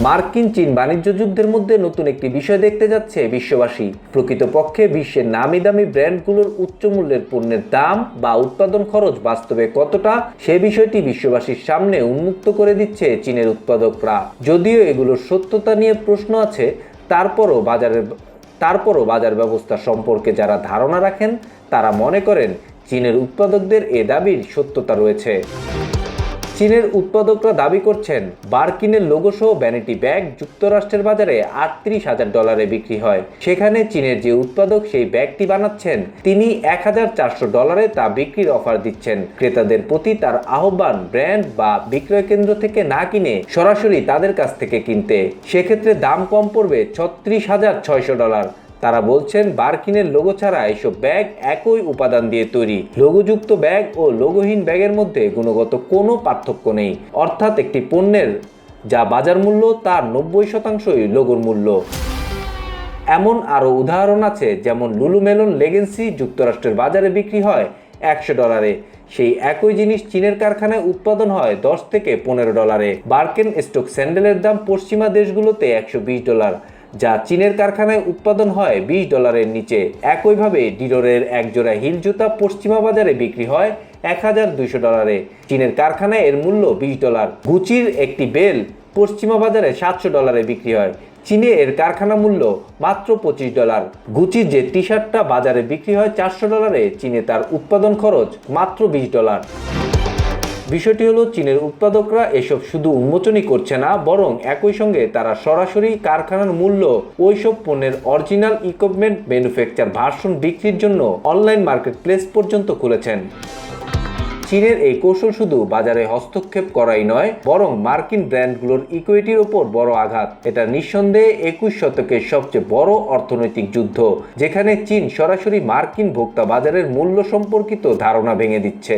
মার্কিন চীন বাণিজ্য যুদ্ধের মধ্যে নতুন একটি বিষয় দেখতে যাচ্ছে বিশ্ববাসী। প্রকৃতপক্ষে বিশ্বের নামি দামি ব্র্যান্ডগুলোর উচ্চ মূল্যের পণ্যের দাম বা উৎপাদন খরচ বাস্তবে কতটা, সে বিষয়টি বিশ্ববাসীর সামনে উন্মুক্ত করে দিচ্ছে চীনের উৎপাদকরা। যদিও এগুলোর সত্যতা নিয়ে প্রশ্ন আছে, তারপরও বাজারের, তারপরও বাজার ব্যবস্থা সম্পর্কে যারা ধারণা রাখেন, তারা মনে করেন চীনের উৎপাদকদের এ দাবির সত্যতা রয়েছে। চীনের উৎপাদকরা দাবি করছেন, বার্কিনের লোগোসহ ভ্যানিটি ব্যাগ যুক্তরাষ্ট্রের বাজারে আটত্রিশ হাজার ডলারে বিক্রি হয়। সেখানে চীনের যে উৎপাদক সেই ব্যাগটি বানাচ্ছেন, তিনি এক হাজার চারশো ডলারে তা বিক্রির অফার দিচ্ছেন। ক্রেতাদের প্রতি তার আহ্বান, ব্র্যান্ড বা বিক্রয় কেন্দ্র থেকে না কিনে সরাসরি তাদের কাছ থেকে কিনতে। সেক্ষেত্রে দাম কম পড়বে ছত্রিশ হাজার ছয়শো ডলার। তারা বলছেন, বার্কিনের লোগো ছাড়া এসব ব্যাগ একই উপাদান দিয়ে তৈরি। লোগোযুক্ত ব্যাগ ও লোগোহীন ব্যাগের মধ্যে গুণগত কোনো পার্থক্য নেই। অর্থাৎ একটি পণ্যের যা বাজার মূল্য, তার নব্বই শতাংশই লোগোর মূল্য। এমন আরও উদাহরণ আছে, যেমন লুলুমেলন লেগেন্সি যুক্তরাষ্ট্রের বাজারে বিক্রি হয় একশো ডলারে। সেই একই জিনিস চীনের কারখানায় উৎপাদন হয় দশ থেকে পনেরো ডলারে। বার্কেন স্টক স্যান্ডেলের দাম পশ্চিমা দেশগুলোতে একশো বিশ ডলার। যা চীনের কারখানায় উৎপাদন হয় বিশ ডলারের নিচে। একইভাবে ডিরোরের একজোড়া হিল জুতা পশ্চিমা বাজারে বিক্রি হয় এক হাজার দুইশো ডলারে। চীনের কারখানায় এর মূল্য বিশ ডলার। গুচির একটি বেল পশ্চিমা বাজারে সাতশো ডলারে বিক্রি হয়। চীনে এর কারখানা মূল্য মাত্র পঁচিশ ডলার। গুচির যে টি শার্টটা বাজারে বিক্রি হয় চারশো ডলারে, চীনে তার উৎপাদন খরচ মাত্র বিশ ডলার। বিষয়টি হলো, চীনের উৎপাদকরা এসব শুধু উন্মোচনই করছে না, বরং একই সঙ্গে তারা সরাসরি কারখানার মূল্য, ওইসব পণ্যের অরিজিনাল ইকুইপমেন্ট ম্যানুফ্যাকচার ভার্সন বিক্রির জন্য অনলাইন মার্কেট প্লেস পর্যন্ত খুলেছেন। চীনের এই কৌশল শুধু বাজারে হস্তক্ষেপ করাই নয়, বরং মার্কিন ব্র্যান্ডগুলোর ইকুইটির ওপর বড় আঘাত। এটা নিঃসন্দেহে একুশ শতকের সবচেয়ে বড় অর্থনৈতিক যুদ্ধ, যেখানে চীন সরাসরি মার্কিন ভোক্তা বাজারের মূল্য সম্পর্কিত ধারণা ভেঙে দিচ্ছে।